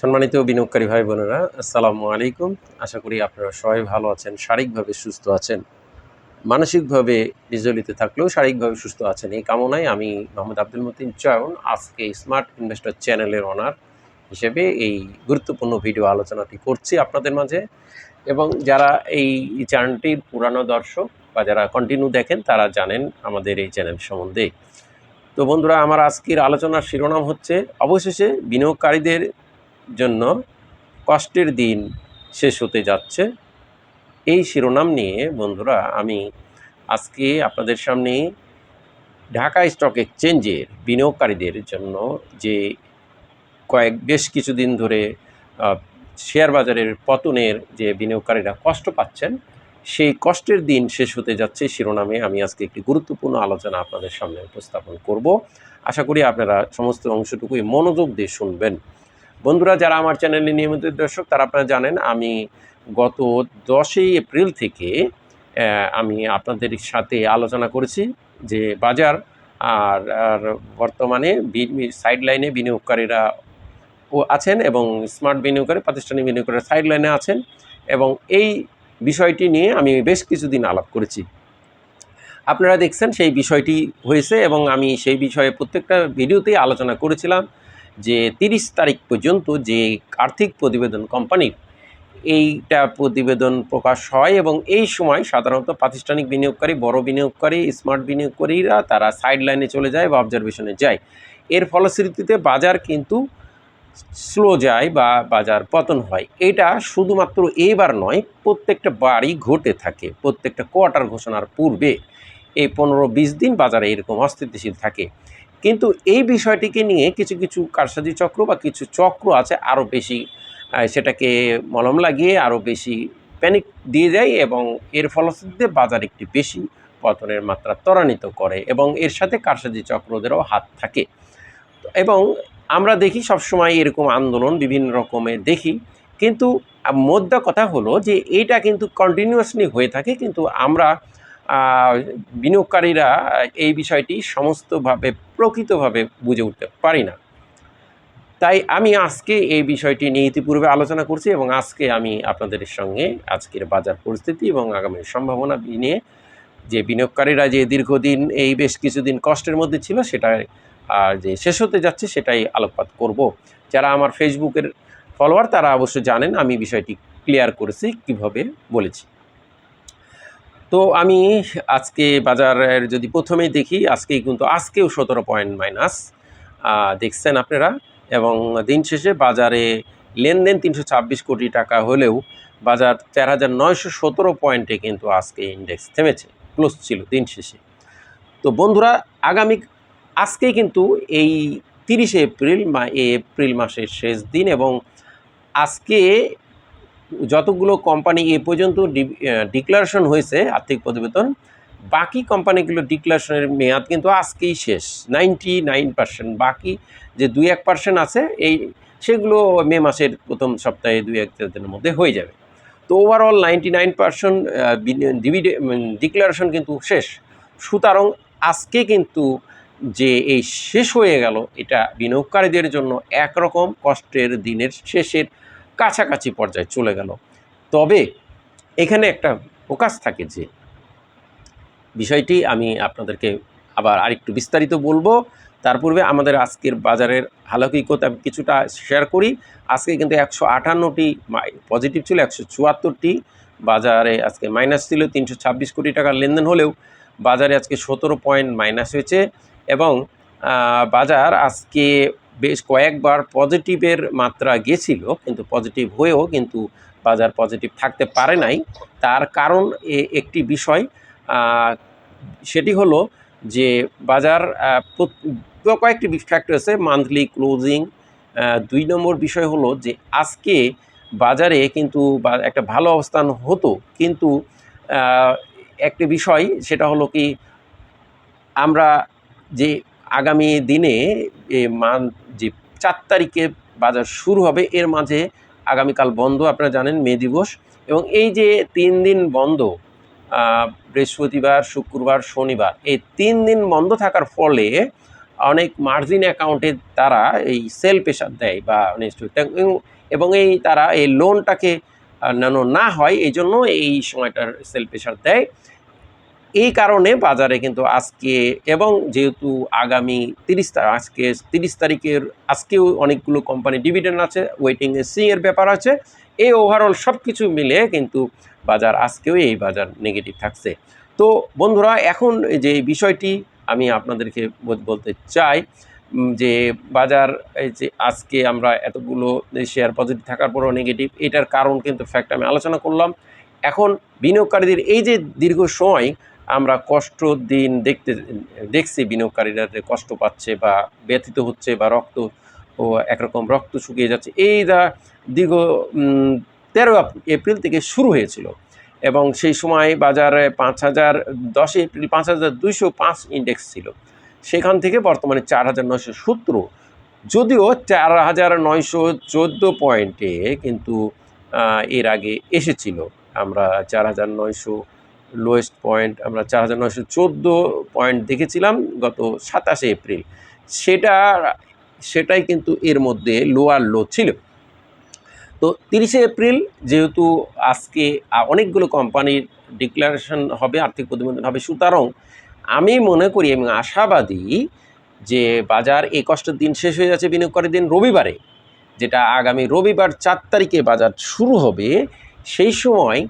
সম্মানিত বিনিয়োগকারী ভাই বোনেরা, আসসালামু আলাইকুম। আশা করি আপনারা সবাই ভালো আছেন, শারীরিকভাবে সুস্থ আছেন। মানসিকভাবে বিজলিত থাকলেও শারীরিকভাবে সুস্থ আছেন এই কামনায় আমি মোহাম্মদ আব্দুল মতিন চয়ন, আজকে স্মার্ট ইনভেস্টর চ্যানেলের অনার হিসেবে এই গুরুত্বপূর্ণ ভিডিও আলোচনাটি করছি আপনাদের মাঝে। এবং যারা এই চ্যানেলটির পুরানো দর্শক বা যারা কন্টিনিউ দেখেন, তারা জানেন আমাদের এই চ্যানেল সম্বন্ধে। তো বন্ধুরা, আমার আজকের আলোচনার শিরোনাম হচ্ছে, অবশেষে বিনিয়োগকারীদের জন্য কষ্টের দিন শেষ হতে যাচ্ছে। এই শিরোনাম নিয়ে বন্ধুরা, আমি আজকে আপনাদের সামনে ঢাকা স্টক এক্সচেঞ্জের বিনিয়োগকারীদের জন্য যে কয়েক, বেশ কিছুদিন ধরে শেয়ার বাজারের পতনের যে বিনিয়োগকারীরা কষ্ট পাচ্ছেন, সেই কষ্টের দিন শেষ হতে যাচ্ছে শিরোনামে। আমি আজকে একটি গুরুত্বপূর্ণ আলোচনা আপনাদের সামনে উপস্থাপন করব। আশা করি আপনারা সমস্ত অংশটুকুই মনোযোগ দিয়ে শুনবেন। বন্ধুরা, যারা আমার চ্যানেলে নিয়মিত দর্শক, তারা আপনারা জানেন আমি গত দশই এপ্রিল থেকে আমি আপনাদের সাথে আলোচনা করেছি যে বাজার আর আর বর্তমানে সাইড লাইনে বিনিয়োগকারীরা ও আছেন এবং স্মার্ট বিনিয়োগকারী, প্রাতিষ্ঠানিক বিনিয়োগকারীরা সাইড লাইনে আছেন এবং এই বিষয়টি নিয়ে আমি বেশ কিছুদিন আলাপ করেছি। আপনারা দেখছেন সেই বিষয়টি হয়েছে এবং আমি সেই বিষয়ে প্রত্যেকটা ভিডিওতেই আলোচনা করেছিলাম। যে তিরিশ তারিখ পর্যন্ত যে আর্থিক প্রতিবেদন কোম্পানির এইটা প্রতিবেদন প্রকাশ হয় এবং এই সময় সাধারণত প্রাতিষ্ঠানিক বিনিয়োগকারী, বড় বিনিয়োগকারী স্মার্ট বিনিয়োগকারীরা তারা সাইড লাইনে চলে যায় বা অবজারভেশনে যায়। এর ফলশ্রুতিতে বাজার কিন্তু স্লো যায় বা বাজার পতন হয়। এটা শুধুমাত্র এইবার নয়, প্রত্যেকটা বারই ঘটে থাকে, প্রত্যেকটা কোয়ার্টার ঘোষণার পূর্বে। এই পনেরো বিশ দিন বাজারে এরকম অস্থিতিশীল থাকে। কিন্তু এই বিষয়টিকে নিয়ে কিছু কিছু কারসাজি চক্র বা কিছু চক্র আছে আরও বেশি সেটাকে মলম লাগিয়ে আরও বেশি প্যানিক দিয়ে যায় এবং এর ফলশ্রুতিতে বাজার একটি বেশি পতনের মাত্রা ত্বরান্বিত করে এবং এর সাথে কারসাজি চক্রদেরও হাত থাকে। এবং আমরা দেখি সবসময় এরকম আন্দোলন বিভিন্ন রকমের দেখি, কিন্তু মোদ্দা কথা হলো যে এইটা কিন্তু কন্টিনিউয়াসলি হয়ে থাকে, কিন্তু আমরা বিনিয়োগকারীরা এই বিষয়টি সমস্তভাবে, প্রকৃতভাবে বুঝে উঠতে পারি না। তাই আমি আজকে এই বিষয়টি নিয়ে ইতিপূর্বে আলোচনা করছি এবং আজকে আমি আপনাদের সঙ্গে আজকের বাজার পরিস্থিতি এবং আগামী সম্ভাবনা নিয়ে যে বিনিয়োগকারীরা যে দীর্ঘদিন, এই বেশ কিছুদিন কষ্টের মধ্যে ছিল সেটা আর যে শেষ হতে যাচ্ছে সেটাই আলোকপাত করব। যারা আমার ফেসবুকের ফলোয়ার তারা অবশ্য জানেন আমি বিষয়টি ক্লিয়ার করেছি, কীভাবে বলেছি। তো আমি আজকে বাজারের যদি প্রথমেই দেখি, আজকেই কিন্তু আজকেও সতেরো পয়েন্ট মাইনাস। দেখছেন আপনারা? এবং দিন শেষে বাজারে লেনদেন তিনশো ছাব্বিশ কোটি টাকা হলেও বাজার চার হাজার নয়শো সতেরো পয়েন্টে কিন্তু আজকে ইন্ডেক্স থেমেছে ক্লোজ ছিল দিন শেষে। তো বন্ধুরা, আগামী আজকে কিন্তু এই তিরিশে এপ্রিল মা, এপ্রিল মাসের শেষ দিন এবং আজকে যতগুলো কোম্পানি এ পর্যন্ত ডিক্লারেশন হয়েছে আর্থিক প্রতিবেদন, বাকি কোম্পানিগুলো ডিক্লারেশনের মেয়াদ কিন্তু আজকেই শেষ নাইনটি নাইন পার্সেন্ট বাকি যে দুই এক পার্সেন্ট আছে, এই, সেগুলো মে মাসের প্রথম সপ্তাহে দুই এক দিনের মধ্যে হয়ে যাবে। তো ওভারঅল নাইনটি নাইন পার্সেন্ট ডিভিডে ডিক্লারেশন কিন্তু শেষ। সুতরাং আজকে কিন্তু যে এই শেষ হয়ে গেল, এটা বিনিয়োগকারীদের জন্য একরকম কষ্টের দিনের শেষের কাছাকাছি পর্যায়ে চলে গেল। তবে এখানে একটা ফোকাস থাকে যে, বিষয়টি আমি আপনাদেরকে আবার আরেকটু বিস্তারিত বলব। তার পূর্বে আমাদের আজকের বাজারের হালকিকতা আমি কিছুটা শেয়ার করি। আজকে কিন্তু একশো আটান্নটি পজিটিভ ছিল, একশো চুয়াত্তরটি। বাজারে আজকে মাইনাস ছিল, তিনশো ছাব্বিশ কোটি টাকার লেনদেন হলেও বাজারে আজকে সতেরো পয়েন্ট মাইনাস হয়েছে। এবং বাজার আজকে বেশ কয়েকবার পজিটিভের মাত্রা গেছিল, কিন্তু পজিটিভ হয়েও কিন্তু বাজার পজিটিভ থাকতে পারে নাই। তার কারণ একটি বিষয় সেটি হলো যে বাজার কয়েকটি ফ্যাক্টর আছে মান্থলি ক্লোজিং দুই নম্বর বিষয় হলো যে আজকে বাজারে কিন্তু একটা ভালো অবস্থান হতো, কিন্তু একটি বিষয় সেটা হলো কি, আমরা যে আগামী দিনে মান যে চার তারিখে বাজার শুরু হবে, এর মাঝে আগামীকাল বন্ধ, আপনারা জানেন মে দিবস। এবং এই যে তিন দিন বন্ধ বৃহস্পতিবার, শুক্রবার, শনিবার, এই তিন দিন বন্ধ থাকার ফলে অনেক মার্জিন অ্যাকাউন্টে তারা এই সেল প্রেশার দেয় বা এবং এই তারা এই লোনটাকে না হয়, এই জন্য এই সময়টার সেল প্রেশার দেয়। এই কারণে বাজারে কিন্তু আজকে এবং যেহেতু আগামী তিরিশ আজকে তিরিশ তারিখের আজকেও অনেকগুলো কোম্পানি ডিভিডেন্ড আছে ওয়েটিং এ সি এর ব্যাপার আছে। এই ওভারঅল সব কিছু মিলে কিন্তু বাজার আজকেও এই বাজার নেগেটিভ থাকছে। তো বন্ধুরা, এখন যে বিষয়টি আমি আপনাদেরকে বলতে চাই যে বাজার, এই যে আজকে আমরা এতগুলো শেয়ার পজিটিভ থাকার পরও নেগেটিভ এটার কারণ কিন্তু ফ্যাক্ট আমি আলোচনা করলাম। এখন বিনিয়োগকারীদের এই যে দীর্ঘ সময় আমরা কষ্ট দিন দেখতে, দেখছি বিনিয়োগকারীরা যে কষ্ট পাচ্ছে বা ব্যথিত হচ্ছে বা রক্ত ও একরকম রক্ত শুকিয়ে যাচ্ছে। এই যা দীর্ঘ তেরো এপ্রিল থেকে শুরু হয়েছিল এবং সেই সময় বাজারে পাঁচ হাজার দশই এপ্রিল, পাঁচ হাজার দুইশো পাঁচ ইন্ডেক্স ছিল। সেখান থেকে বর্তমানে চার হাজার নয়শো সতেরো যদিও চার হাজার নয়শো চোদ্দ পয়েন্টে কিন্তু এর আগে এসেছিল। আমরা চার হাজার নয়শো লোয়েস্ট পয়েন্ট আমরা চার হাজার নয়শো চোদ্দ পয়েন্ট দেখেছিলাম গত সাতাশে এপ্রিল। সেটা, সেটাই কিন্তু এর মধ্যে লোয়ার লো ছিল। তো তিরিশে এপ্রিল যেহেতু আজকে অনেকগুলো কোম্পানির ডিক্লারেশন হবে, আর্থিক প্রতিবেদন হবে সুতরাং আমি মনে করি এবং আশাবাদী যে বাজার এই কষ্টের দিন শেষ হয়ে যাচ্ছে বিনিয়োগকারী দিন রবিবারে, যেটা আগামী রবিবার চার তারিখে বাজার শুরু হবে, সেই সময়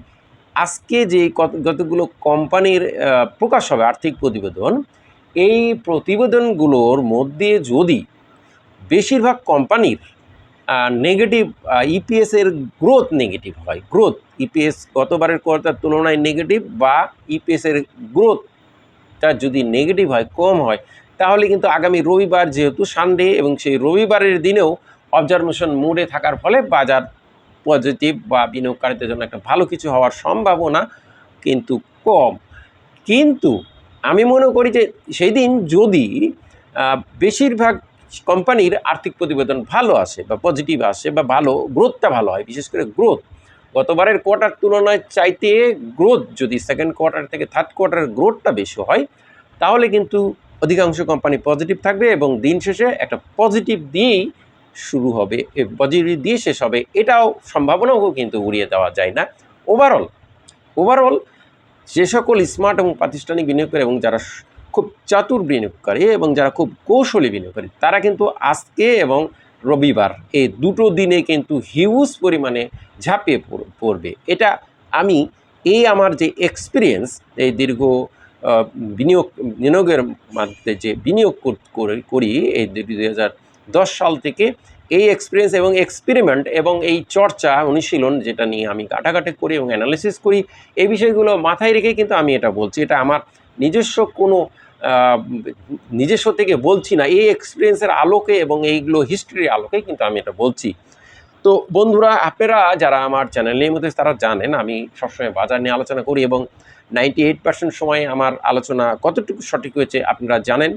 আজকে যে কত যতগুলো কোম্পানির প্রকাশ হবে আর্থিক প্রতিবেদন, এই প্রতিবেদনগুলোর মধ্যে যদি বেশিরভাগ কোম্পানির নেগেটিভ ইপিএসের গ্রোথ নেগেটিভ হয় গ্রোথ ইপিএস গতবারের কর্তার তুলনায় নেগেটিভ বা ইপিএসের গ্রোথটা যদি নেগেটিভ হয়, কম হয়, তাহলে কিন্তু আগামী রবিবার যেহেতু সানডে এবং সেই রবিবারের দিনেও অবজারভেশন মুডে থাকার ফলে বাজার পজিটিভ বা বিনিয়োগকারীদের জন্য একটা ভালো কিছু হওয়ার সম্ভাবনা কিন্তু কম। কিন্তু আমি মনে করি যে সেই দিন যদি বেশিরভাগ কোম্পানির আর্থিক প্রতিবেদন ভালো আসে বা পজিটিভ আসে বা ভালো গ্রোথটা ভালো হয়, বিশেষ করে গ্রোথ গতবারের কোয়ার্টার তুলনায় চাইতে গ্রোথ যদি সেকেন্ড কোয়ার্টার থেকে থার্ড কোয়ার্টারের গ্রোথটা বেশি হয়, তাহলে কিন্তু অধিকাংশ কোম্পানি পজিটিভ থাকবে এবং দিন শেষে একটা পজিটিভ দিয়েই শুরু হবে পজিটিভ দিয়ে শেষ হবে, এটাও সম্ভাবনাও কিন্তু উড়িয়ে দেওয়া যায় না। ওভারঅল ওভারঅল যে সকল স্মার্ট এবং প্রাতিষ্ঠানিক বিনিয়োগকারী এবং যারা খুব চাতুর বিনিয়োগকারী এবং যারা খুব কৌশলী বিনিয়োগকারী, তারা কিন্তু আজকে এবং রবিবার এই দুটো দিনে কিন্তু হিউজ পরিমাণে ঝাঁপিয়ে পড়বে। এটা আমি, এই আমার যে এক্সপিরিয়েন্স এই দীর্ঘ বিনিয়োগ, বিনিয়োগের মধ্যে যে বিনিয়োগ করি এই দুই হাজার দশ সাল থেকে এই এক্সপিরিয়েন্স এবং এক্সপেরিমেন্ট এবং এই চর্চা, অনুশীলন যেটা নিয়ে আমি কাটাকাটি করি এবং অ্যানালিসিস করি, এই বিষয়গুলো মাথায় রেখে কিন্তু আমি এটা বলছি। এটা আমার নিজস্ব কোনো নিজস্ব থেকে বলছি না। এই এক্সপিরিয়েন্সের আলোকে এবং এইগুলো হিস্ট্রির আলোকে কিন্তু আমি এটা বলছি। তো বন্ধুরা, আপনারা যারা আমার চ্যানেলের মধ্যে তারা জানেন, আমি সবসময় বাজার নিয়ে আলোচনা করি এবং নাইনটি এইট পার্সেন্ট সময় আমার আলোচনা কতটুকু সঠিক হয়েছে আপনারা জানেন।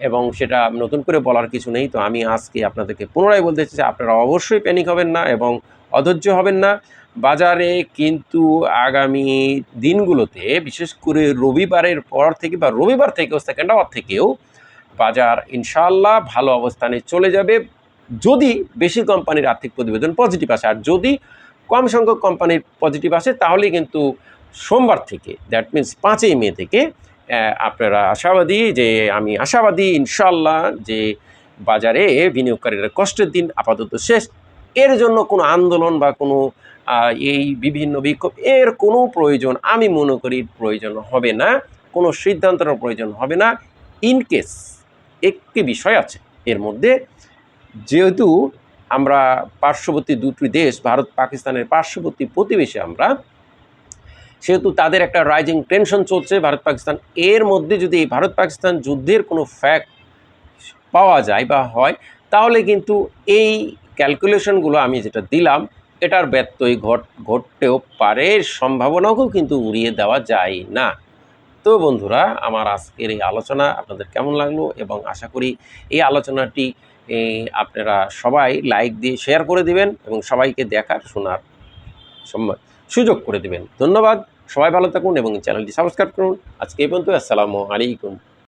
এবং সেটা নতুন করে বলার কিছু নেই। তো আমি আজকে আপনাদেরকে পুনরায় বলতে চাই আপনারা অবশ্যই প্যানিক হবেন না এবং অধৈর্য হবেন না। বাজারে কিন্তু আগামী দিনগুলোতে, বিশেষ করে রবিবারের পর থেকে বা রবিবার থেকেও সেকেন্ড আওয়ার থেকেও বাজার ইনশাল্লাহ ভালো অবস্থানে চলে যাবে। যদি বেশি কোম্পানির আর্থিক প্রতিবেদন পজিটিভ আসে, আর যদি কম সংখ্যক কোম্পানির পজিটিভ আসে তাহলে কিন্তু সোমবার থেকে দ্যাট মিন্স পাঁচই মে থেকে আপনারা আশাবাদী যে আমি আশাবাদী ইনশাল্লাহ যে বাজারে বিনিয়োগকারীরা কষ্টের দিন, আপাতত শেষ। এর জন্য কোনো আন্দোলন বা কোনো এই বিভিন্ন বিক্ষোভ, এর কোনো প্রয়োজন আমি মনে করি প্রয়োজন হবে না। কোনো সিদ্ধান্তের প্রয়োজন হবে না। ইনকেস একটি বিষয় আছে, এর মধ্যে যেহেতু আমরা পার্শ্ববর্তী দুটি দেশ, ভারত, পাকিস্তানের পার্শ্ববর্তী প্রতিবেশী আমরা সেহেতু তাদের একটা রাইজিং টেনশন চলছে ভারত পাকিস্তান এর মধ্যে যদি এই ভারত পাকিস্তান যুদ্ধের কোনো ফ্যাক্ট পাওয়া যায় বা হয়, তাহলে কিন্তু এই ক্যালকুলেশনগুলো আমি যেটা দিলাম, এটার ব্যত্যয় ঘট, ঘটতেও পারে সম্ভাবনাকেও কিন্তু উড়িয়ে দেওয়া যায় না। তো বন্ধুরা, আমার আজকের এই আলোচনা আপনাদের কেমন লাগল? এবং আশা করি এই আলোচনাটি আপনারা সবাই লাইক দিয়ে শেয়ার করে দিবেন এবং সবাইকে দেখার শোনার সুযোগ করে দেবেন। ধন্যবাদ, সবাই ভালো থাকুন এবং চ্যানেলটি সাবস্ক্রাইব করুন। আজকে এই পর্যন্ত আসসালামু আলাইকুম।